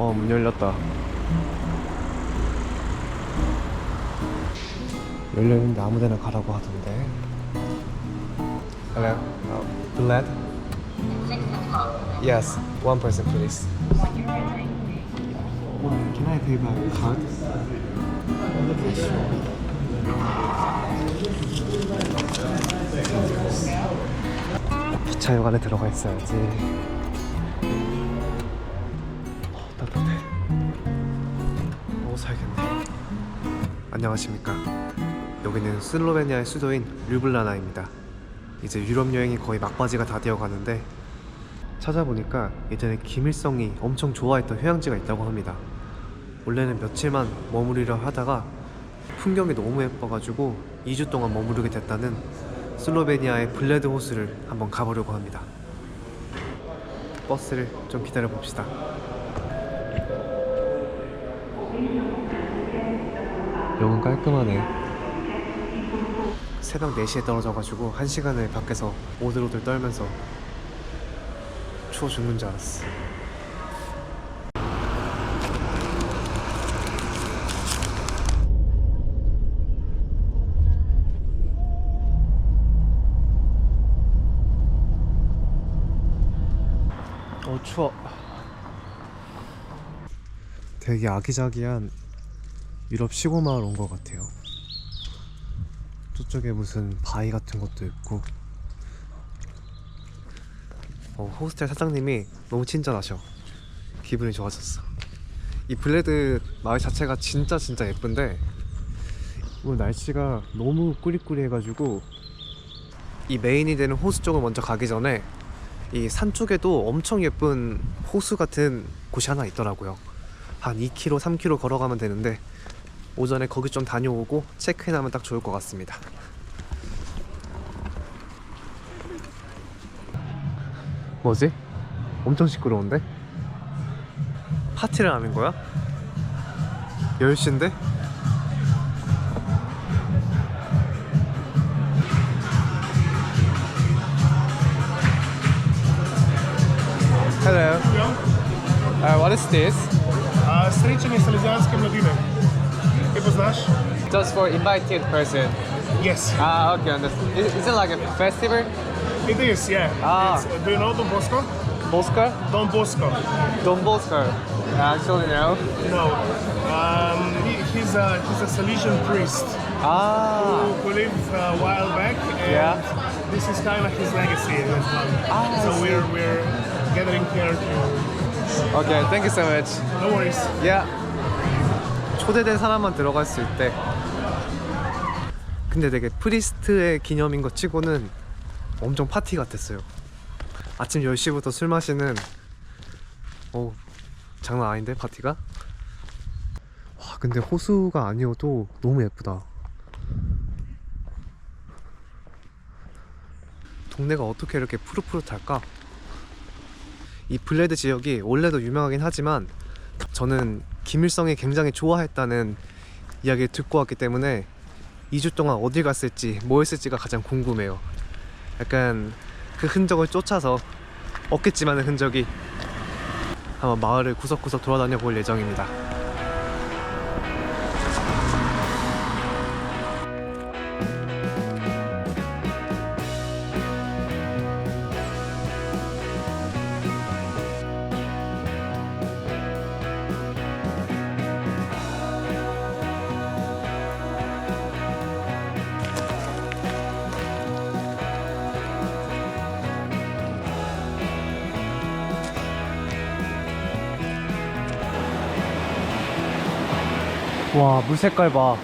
어, 문 열렸다. 열려있는데 아무 데나 가라고 하던데. Hello. Uh, blood? Yes. One person, please. Can I pay by card? 기차역 안에 들어가 있어야지. 살겠네. 안녕하십니까. 여기는 슬로베니아의 수도인 류블라나입니다. 이제 유럽 여행이 거의 막바지가 다 되어 가는데 찾아보니까 예전에 김일성이 엄청 좋아했던 휴양지가 있다고 합니다. 원래는 며칠만 머무르려 하다가 풍경이 너무 예뻐가지고 2주 동안 머무르게 됐다는 슬로베니아의 블레드 호수를 한번 가보려고 합니다. 버스를 좀 기다려 봅시다. 여긴 깔끔하네. 새벽 4시에 떨어져가지고 1시간을 밖에서 오들오들 떨면서 추워 죽는 줄 알았어. 어 추워. 되게 아기자기한 유럽 시골 마을 온 것 같아요. 저쪽에 무슨 바위 같은 것도 있고. 어, 호스텔 사장님이 너무 친절하셔. 기분이 좋아졌어. 이 블레드 마을 자체가 진짜 진짜 예쁜데 오늘 날씨가 너무 꾸리꾸리해가지고 이 메인이 되는 호수 쪽을 먼저 가기 전에 이 산 쪽에도 엄청 예쁜 호수 같은 곳이 하나 있더라고요. 한 2km, 3km 걸어가면 되는데 오전에 거기 좀 다녀오고 체크인하면 딱 좋을 것 같습니다. 뭐지? 엄청 시끄러운데? 파티를 하는 거야? 10시인데? Hello. Uh, what is this? A Srečanje Salesijanske mladine. Poznaš? Just for invited person. Yes, Ah, okay. Understand. Is, is it like a festival? it is, yeah. Ah. It's, uh, do you know Don Bosco? Bosco? Don Bosco. Don Bosco. Actually, no. No. Um, he, he's, a, he's a Salesian priest Ah. who, who lived a while back, and Yeah. this is kind of his legacy. Ah, so we're, we're gathering here to... Okay. Thank you so much. No worries. Yeah. 초대된 사람만 들어갈 수 있대. 근데 되게 프리스트의 기념인 것 치고는 엄청 파티 같았어요. 아침 10시부터 술 마시는 어 장난 아닌데 파티가? 와 근데 호수가 아니어도 너무 예쁘다. 동네가 어떻게 이렇게 푸릇푸릇할까? 이 블레드 지역이 원래도 유명하긴 하지만 저는 김일성이 굉장히 좋아했다는 이야기를 듣고 왔기 때문에 2주 동안 어디 갔을지 뭐 했을지가 가장 궁금해요. 약간 그 흔적을 쫓아서 없겠지만은 흔적이 한번 마을을 구석구석 돌아다녀 볼 예정입니다. 와, 물 색깔 봐.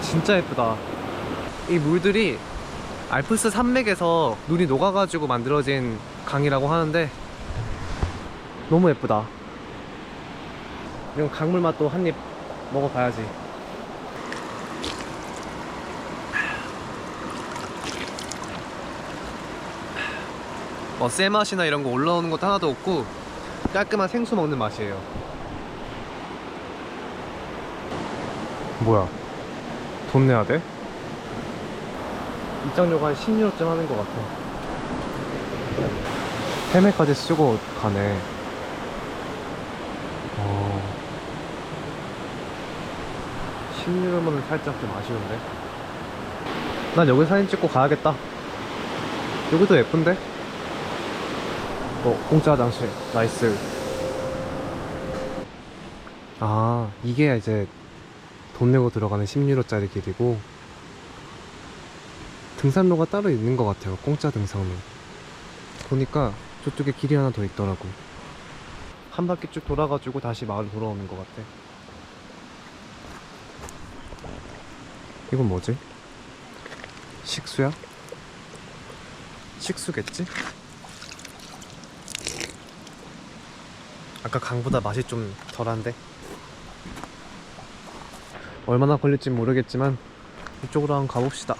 진짜 예쁘다. 이 물들이 알프스 산맥에서 눈이 녹아가지고 만들어진 강이라고 하는데 너무 예쁘다. 이런 강물 맛도 한 입 먹어봐야지. 뭐 쇠맛이나 이런 거 올라오는 것도 하나도 없고 깔끔한 생수 먹는 맛이에요. 뭐야? 돈 내야 돼? 입장료가 한 10유로쯤 하는 것 같아. 해매까지 쓰고 가네. 어... 10유로면 살짝 좀 아쉬운데? 난 여기 사진 찍고 가야겠다. 여기도 예쁜데? 어 공짜 화장실. 나이스. 아 이게 이제 돈 내고 들어가는 10유로짜리 길이고 등산로가 따로 있는 것 같아요 공짜 등산로 보니까 저쪽에 길이 하나 더 있더라고 한 바퀴 쭉 돌아가지고 다시 마을 돌아오는 것 같아 이건 뭐지? 식수야? 식수겠지? 아까 강보다 맛이 좀 덜한데 얼마나 걸릴지 모르겠지만 이쪽으로 한번 가봅시다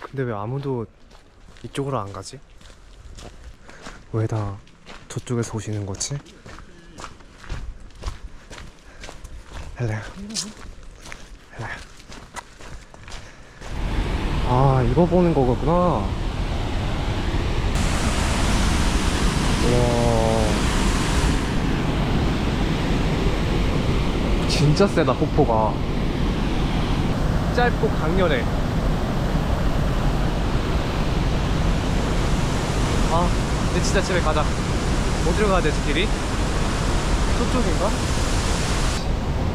근데 왜 아무도 이쪽으로 안 가지? 왜 다 저쪽에서 오시는 거지? 헬로 헬로 아 이거 보는 거구나 와. 진짜 세다 폭포가. 짧고 강렬해. 아 이제 진짜 집에 가자. 어디로 가야 되지 길이? 저쪽인가?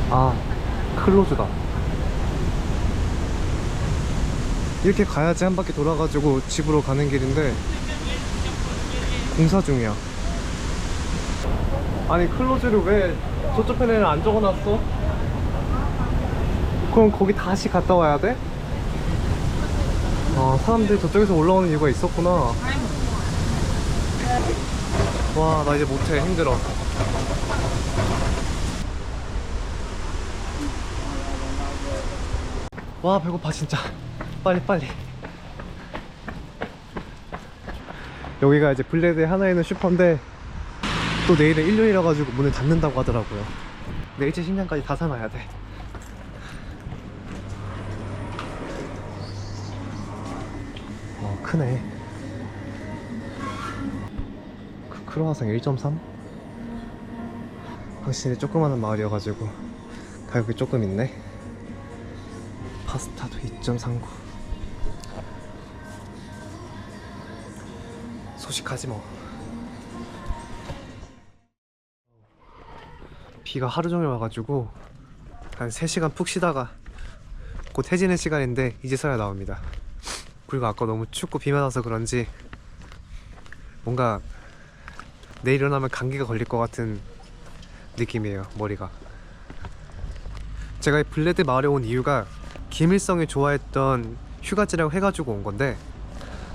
아 클로즈다. 이렇게 가야지 한 바퀴 돌아가지고 집으로 가는 길인데 공사 중이야. 아니 클로즈를 왜 저쪽 편에는 안 적어놨어? 그럼 거기 다시 갔다 와야 돼? 아 사람들이 저쪽에서 올라오는 이유가 있었구나. 와 나 이제 못해. 힘들어. 와 배고파 진짜. 빨리 빨리 여기가 이제 블레드에 하나 있는 슈퍼인데 또 내일은 일요일이라 가지고 문을 닫는다고 하더라고요. 내일째 식량까지 다 사놔야 돼. 어, 크네. 크- 크로와상 1.3? 확실히 조그마한 마을이어가지고 가격이 조금 있네. 파스타도 2.39 소식하지 뭐. 비가 하루 종일 와가지고 한 3시간 푹 쉬다가 곧 해지는 시간인데 이제서야 나옵니다. 그리고 아까 너무 춥고 비만 와서 그런지 뭔가 내일 일어나면 감기가 걸릴 것 같은 느낌이에요 머리가. 제가 이 블레드 마을에 온 이유가 김일성이 좋아했던 휴가지라고 해가지고 온 건데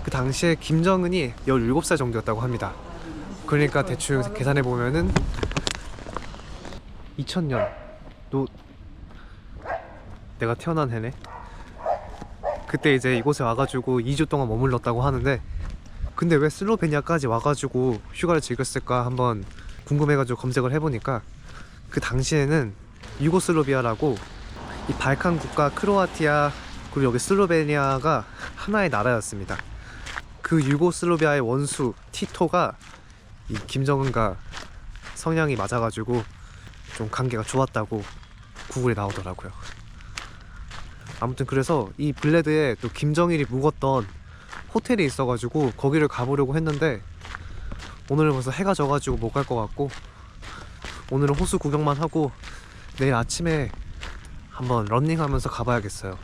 그 당시에 김정은이 17살 정도였다고 합니다. 그러니까 대충 계산해 보면은 2000년. 또 내가 태어난 해네. 그때 이제 이곳에 와가지고 2주 동안 머물렀다고 하는데 근데 왜 슬로베니아까지 와가지고 휴가를 즐겼을까 한번 궁금해가지고 검색을 해보니까 그 당시에는 유고슬로비아라고 이 발칸 국가 크로아티아 그리고 여기 슬로베니아가 하나의 나라였습니다. 그 유고슬로비아의 원수 티토가 이 김정은과 성향이 맞아가지고 좀 관계가 좋았다고 구글에 나오더라고요. 아무튼 그래서 이 블레드에 또 김정일이 묵었던 호텔이 있어가지고 거기를 가보려고 했는데 오늘은 벌써 해가 져가지고 못 갈 것 같고 오늘은 호수 구경만 하고 내일 아침에 한번 런닝하면서 가봐야겠어요.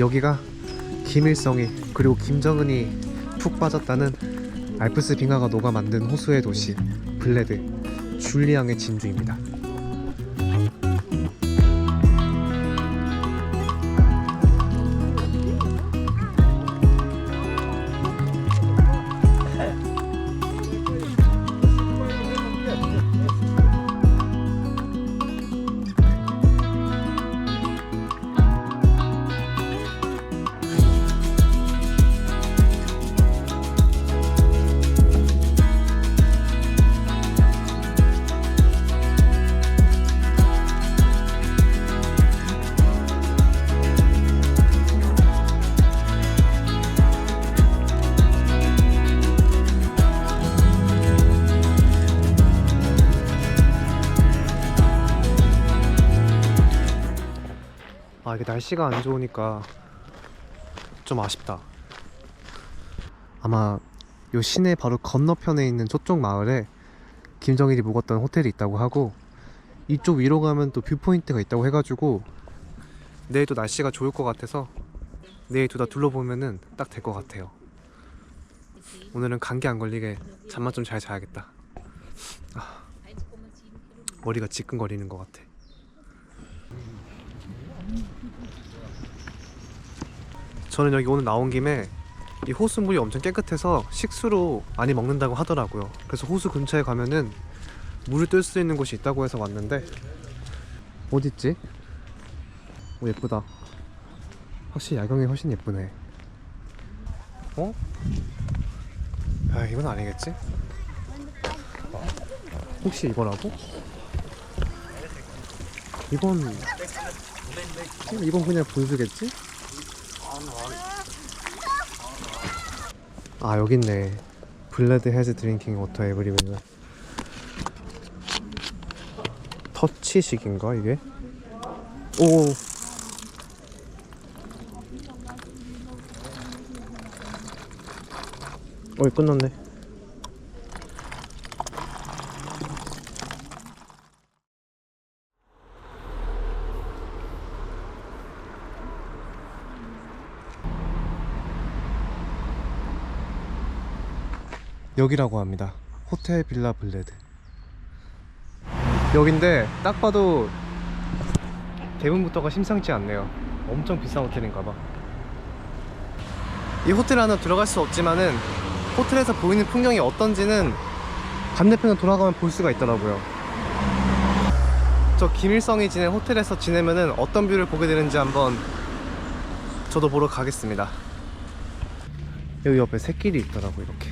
여기가 김일성이 그리고 김정은이 푹 빠졌다는 알프스 빙하가 녹아 만든 호수의 도시 블레드 줄리앙의 진주입니다. 날씨가 안 좋으니까 좀 아쉽다. 아마 요 시내 바로 건너편에 있는 저쪽 마을에 김정일이 묵었던 호텔이 있다고 하고 이쪽 위로 가면 또 뷰포인트가 있다고 해가지고 내일 또 날씨가 좋을 것 같아서 내일 둘 다 둘러보면은 딱 될 것 같아요. 오늘은 감기 안 걸리게 잠만 좀 잘 자야겠다. 아, 머리가 지끈거리는 것 같아. 저는 여기 오늘 나온 김에 이 호수물이 엄청 깨끗해서 식수로 많이 먹는다고 하더라고요. 그래서 호수 근처에 가면은 물을 뜰 수 있는 곳이 있다고 해서 왔는데 어디 있지? 오 예쁘다. 확실히 야경이 훨씬 예쁘네. 어? 아 이건 아니겠지? 혹시 이거라고? 이건 이건 그냥 분수겠지? 아 여기 있네. 블레드 헤즈 드링킹 워터 에브리웨어. 터치식인가 이게? 오. 어이 끝났네 여기라고 합니다. 호텔 빌라 블레드. 여긴데 딱 봐도 대문부터가 심상치 않네요. 엄청 비싼 호텔인가봐. 이 호텔 안에 들어갈 수 없지만은 호텔에서 보이는 풍경이 어떤지는 반대편으로 돌아가면 볼 수가 있더라고요. 저 김일성이 지낸 호텔에서 지내면은 어떤 뷰를 보게 되는지 한번 저도 보러 가겠습니다. 여기 옆에 새길이 있더라고 이렇게.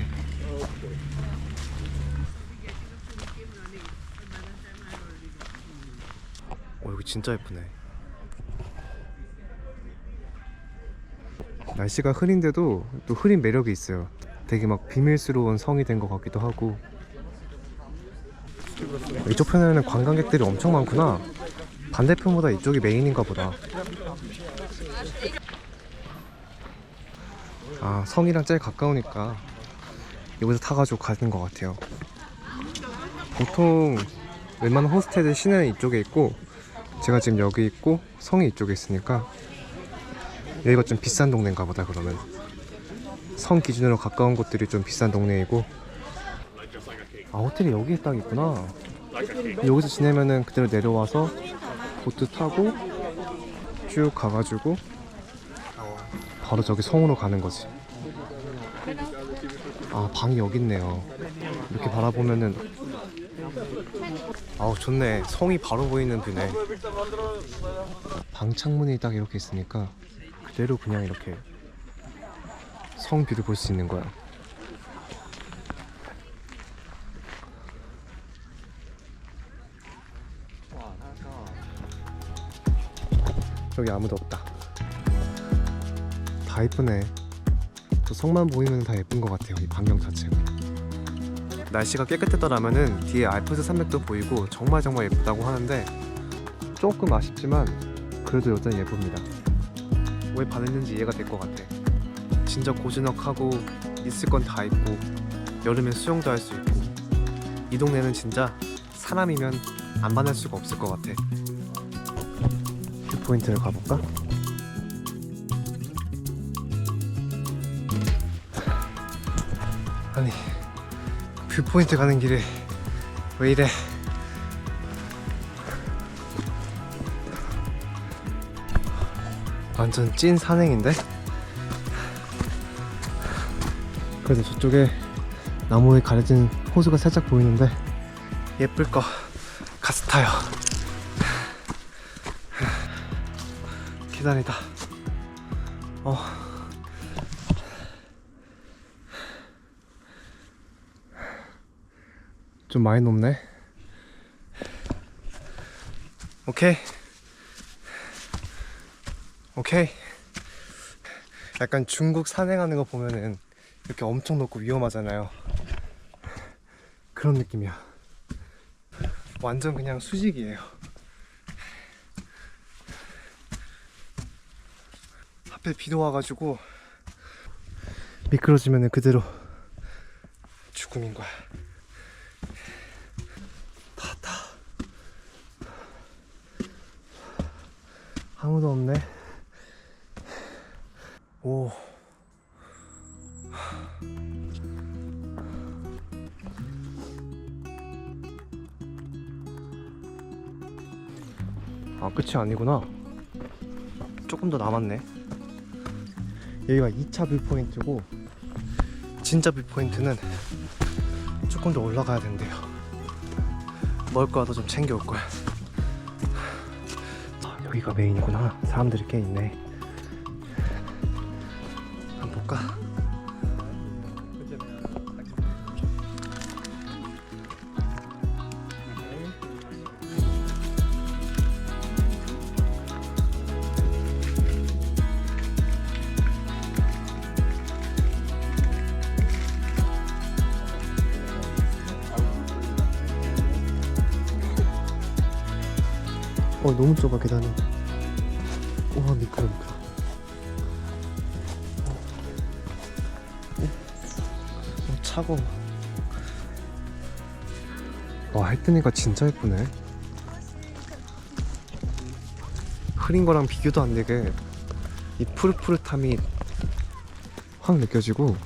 어 여기 진짜 예쁘네. 날씨가 흐린데도 또 흐린 매력이 있어요. 되게 막 비밀스러운 성이 된 것 같기도 하고. 이쪽 편에는 관광객들이 엄청 많구나. 반대편보다 이쪽이 메인인가 보다. 아 성이랑 제일 가까우니까 여기서 타가지고 가는 것 같아요. 보통 웬만한 호스텔들 시내는 이쪽에 있고 제가 지금 여기 있고 성이 이쪽에 있으니까 여기가 좀 비싼 동네인가 보다 그러면 성 기준으로 가까운 곳들이 좀 비싼 동네이고 아 호텔이 여기에 딱 있구나. 여기서 지내면은 그대로 내려와서 보트 타고 쭉 가가지고 바로 저기 성으로 가는 거지. 아 방이 여기 있네요. 이렇게 바라보면은 아우 좋네. 성이 바로 보이는 뷰네. 방 창문이 딱 이렇게 있으니까 그대로 그냥 이렇게 성 뷰를 볼 수 있는 거야. 여기 아무도 없다. 다 예쁘네. 저 성만 보이면 다 예쁜 것 같아요 이 광경 자체가 날씨가 깨끗했더라면은 뒤에 알프스 산맥도 보이고 정말 정말 예쁘다고 하는데 조금 아쉽지만 그래도 여전히 예쁩니다. 왜 반했는지 이해가 될 것 같아. 진짜 고즈넉하고 있을 건 다 있고 여름엔 수영도 할 수 있고 이 동네는 진짜 사람이면 안 반할 수가 없을 것 같아. 뷰 포인트를 가볼까? 아니 뷰포인트 가는 길에 왜 이래? 완전 찐 산행인데? 그래도 저쪽에 나무에 가려진 호수가 살짝 보이는데 예쁠 거 가서 타요. 계단이다. 어 좀 많이 높네. 오케이. 오케이. 약간 중국 산행하는 거 보면은 이렇게 엄청 높고 위험하잖아요. 그런 느낌이야. 완전 그냥 수직이에요. 앞에 비도 와가지고 미끄러지면 그대로 죽음인 거야. 아무도 없네. 오. 아, 끝이 아니구나. 조금 더 남았네. 여기가 2차 뷰포인트고, 진짜 뷰포인트는 조금 더 올라가야 된대요. 먹을 거라도 좀 챙겨올 거야. 아, 여기가 메인이구나. 사람들이 꽤 있네. 어 너무 좁아 계단이 우와 미끄러 미끄러. 어, 어, 차가워. 와 해뜨니까 진짜 예쁘네. 흐린 거랑 비교도 안 되게 이 푸릇푸릇함이 확 느껴지고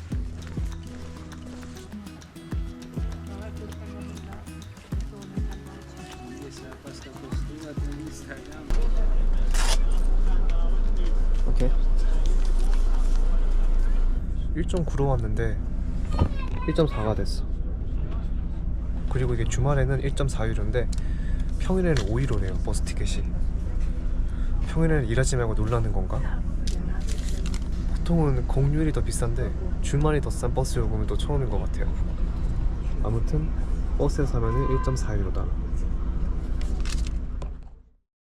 오케이. 1.9로 왔는데 1.4가 됐어. 그리고 이게 주말에는 1.4유로인데 평일에는 5유로래요 버스 티켓이. 평일에는 일하지 말고 놀라는 건가? 보통은 공휴일이 더 비싼데 주말이 더 싼 버스 요금은 또 처음인 것 같아요. 아무튼 버스에 사면은 1.4유로다